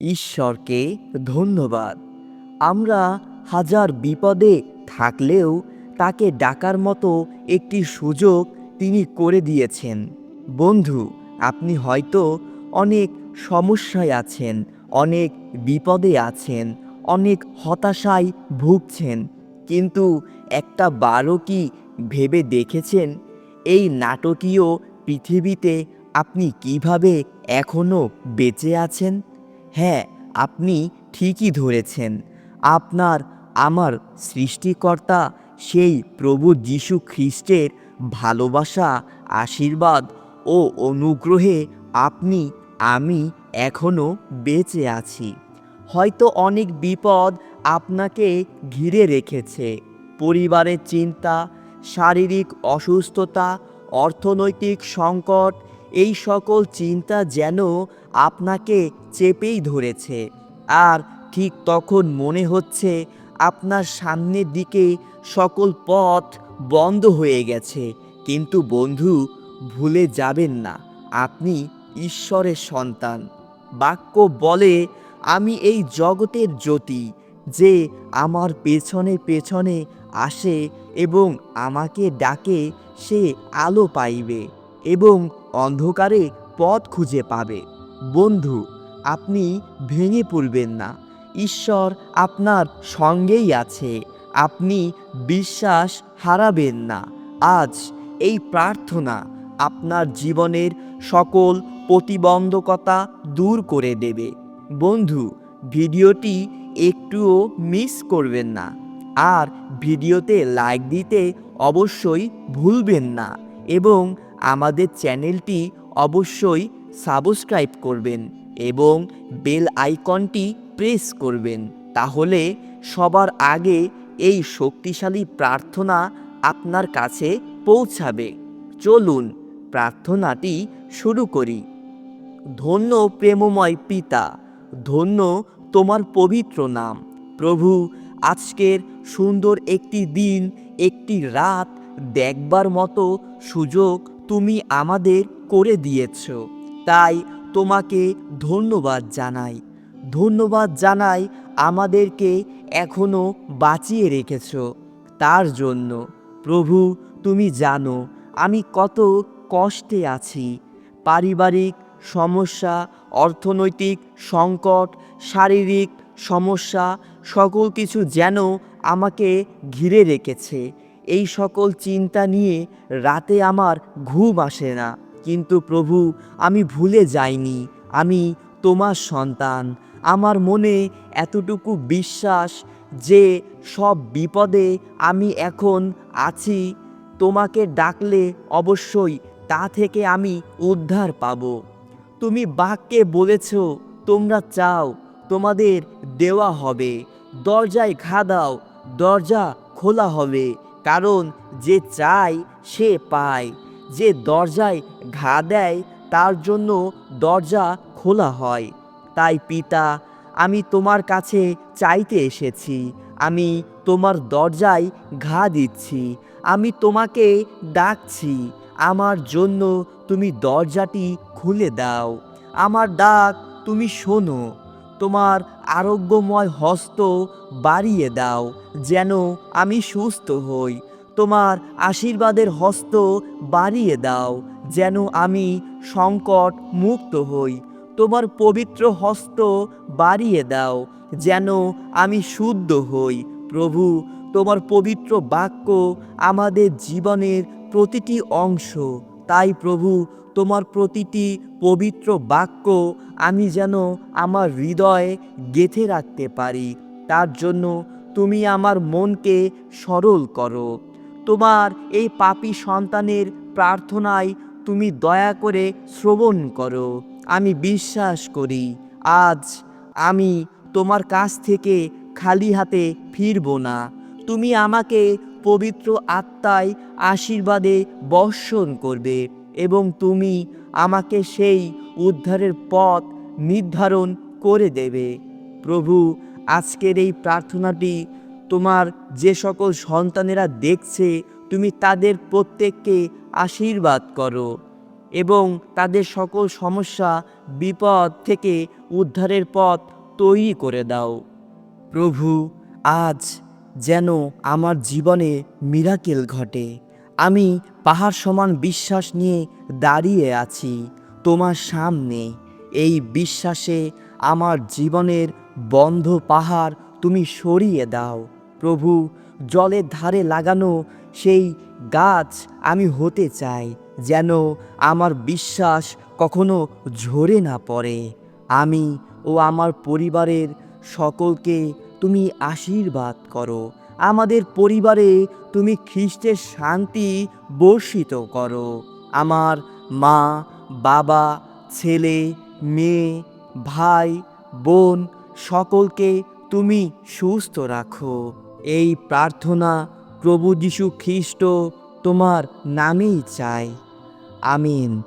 ঈশ্বরকে ধন্যবাদ। আমরা হাজার বিপদে থাকলেও তাকে ডাকার মতো একটি সুযোগ তিনি করে দিয়েছেন। বন্ধু, আপনি হয়তো অনেক সমস্যায় আছেন, অনেক বিপদে আছেন, অনেক হতাশায় ভুগছেন, কিন্তু একটা বারও কি ভেবে দেখেছেন? এই নাটকীয় পৃথিবীতে আপনি কীভাবে এখনও বেঁচে আছেন? হ্যাঁ আপনি ঠিকই ধরেছেন। আপনার, আমার সৃষ্টিকর্তা সেই প্রভু যীশু খ্রিস্টের ভালোবাসা, আশীর্বাদ ও অনুগ্রহে আপনি, আমি এখনও বেঁচে আছি। হয়তো অনেক বিপদ আপনাকে ঘিরে রেখেছে। পরিবারের চিন্তা, শারীরিক অসুস্থতা, অর্থনৈতিক সংকট, এই সকল চিন্তা যেন আপনাকে চেপেই ধরেছে। আর ঠিক তখন মনে হচ্ছে আপনার সামনের দিকে সকল পথ বন্ধ হয়ে গেছে। কিন্তু বন্ধু, ভুলে যাবেন না, আপনি ঈশ্বরের সন্তান। বাক্য বলে, আমি এই জগতের জ্যোতি, যে আমার পেছনে পেছনে আসে এবং আমাকে ডাকে, সে আলো পাইবে এবং অন্ধকারে পথ খুঁজে পাবে। বন্ধু, আপনি ভেঙে পড়বেন না। ঈশ্বর আপনার সঙ্গেই আছে। আপনি বিশ্বাস হারাবেন না। আজ এই প্রার্থনা আপনার জীবনের সকল প্রতিবন্ধকতা দূর করে দেবে। বন্ধু, ভিডিওটি একটুও মিস করবেন না। আর ভিডিওতে লাইক দিতে অবশ্যই ভুলবেন না। এবং আমাদের চ্যানেলটি অবশ্যই সাবস্ক্রাইব করবেন এবং বেল আইকনটি প্রেস করবেন। তাহলে সবার আগে এই শক্তিশালী প্রার্থনা আপনার কাছে পৌঁছাবে। চলুন প্রার্থনাটি শুরু করি। ধন্য প্রেমময় পিতা, ধন্য তোমার পবিত্র নাম। প্রভু, আজকের সুন্দর একটি দিন, একটি রাত দেখবার মতো সুযোগ তুমি আমাদের করে দিয়েছ। তাই তোমাকে ধন্যবাদ জানাই। ধন্যবাদ জানাই আমাদেরকে এখনও বাঁচিয়ে রেখেছ। তার জন্য, প্রভু, তুমি জানো, আমি কত কষ্টে আছি। পারিবারিক সমস্যা, অর্থনৈতিক সংকট, শারীরিক সমস্যা, সকল কিছু যেন আমাকে ঘিরে রেখেছে। এই সকল চিন্তা নিয়ে রাতে আমার ঘুম আসে না। কিন্তু প্রভু, আমি ভুলে যাইনি। আমি তোমার সন্তান। আমার মনে এতটুকু বিশ্বাস যে সব বিপদে আমি এখন আছি। তোমাকে ডাকলে অবশ্যই তা থেকে আমি উদ্ধার পাব। তুমি বাক্যে বলেছ, তোমরা চাও, তোমাদের দেওয়া হবে। দরজায় ঘা দাও, দরজা খোলা হবে। কারণ যে চায়, সে পায়। যে দরজায় ঘা দেয়, তার জন্য দরজা খোলা হয়। তাই পিতা, আমি তোমার কাছে চাইতে এসেছি। আমি তোমার দরজায় ঘা দিচ্ছি। আমি তোমাকে ডাকছি। আমার জন্য তুমি দরজাটি খুলে দাও। আমার ডাক তুমি শোনো। তোমার আরোগ্যময় হস্ত বাড়িয়ে দাও, যেন আমি সুস্থ হই। তোমার আশীর্বাদের হস্ত বাড়িয়ে দাও, যেন আমি সংকট মুক্ত হই। তোমার পবিত্র হস্ত বাড়িয়ে দাও, যেন আমি শুদ্ধ হই। প্রভু, তোমার পবিত্র বাক্য আমাদের জীবনের প্রতিটি অংশ। তাই প্রভু, তোমার প্রতিটি পবিত্র বাক্য আমি যেন আমার হৃদয়ে গেঁথে রাখতে পারি। তার জন্য তুমি আমার মনকে সরল করো। তোমার এই পাপী সন্তানের প্রার্থনায় তুমি দয়া করে শ্রবণ করো। আমি বিশ্বাস করি, আজ আমি তোমার কাছ থেকে খালি হাতে ফিরব না। তুমি আমাকে পবিত্র আত্মায় আশীর্বাদে বর্ষণ করবে এবং তুমি আমাকে সেই উদ্ধারের পথ নির্ধারণ করে দেবে। প্রভু, আজকের এই প্রার্থনাটি তোমার যে সকল সন্তানেরা দেখছে, তুমি তাদের প্রত্যেককে আশীর্বাদ করো এবং তাদের সকল সমস্যা, বিপদ থেকে উদ্ধারের পথ তৈরি করে দাও। প্রভু, আজ যেন আমার জীবনে মিরাকেল ঘটে। আমি পাহাড় সমান বিশ্বাস নিয়ে দাঁড়িয়ে আছি, তোমার সামনে। এই বিশ্বাসে আমার জীবনের বন্ধ পাহাড় তুমি সরিয়ে দাও। প্রভু, জলের ধারে লাগানো সেই গাছ আমি হতে চাই, যেন আমার বিশ্বাস কখনো ঝরে না পড়ে। আমি ও আমার পরিবারের সকলকে তুমি আশীর্বাদ করো। আমাদের পরিবারে তুমি খ্রিস্টের শান্তি বর্ষিত করো। আমার মা, বাবা, ছেলে, মেয়ে, ভাই, বোন, সকলকে তুমি সুস্থ রাখো। এই প্রার্থনা প্রভু যীশু খ্রিস্ট তোমার নামেই চাই। আমিন।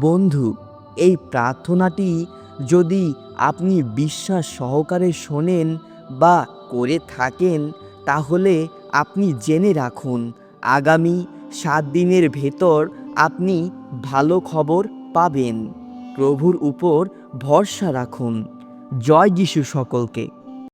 বন্ধু, এই প্রার্থনাটি যদি আপনি বিশ্বাস সহকারে শোনেন বা করে থাকেন, তাহলে আপনি জেনে রাখুন, আগামী সাত দিনের ভেতর আপনি ভালো খবর পাবেন। প্রভুর উপর ভরসা রাখুন। জয় যিশু সকলকে।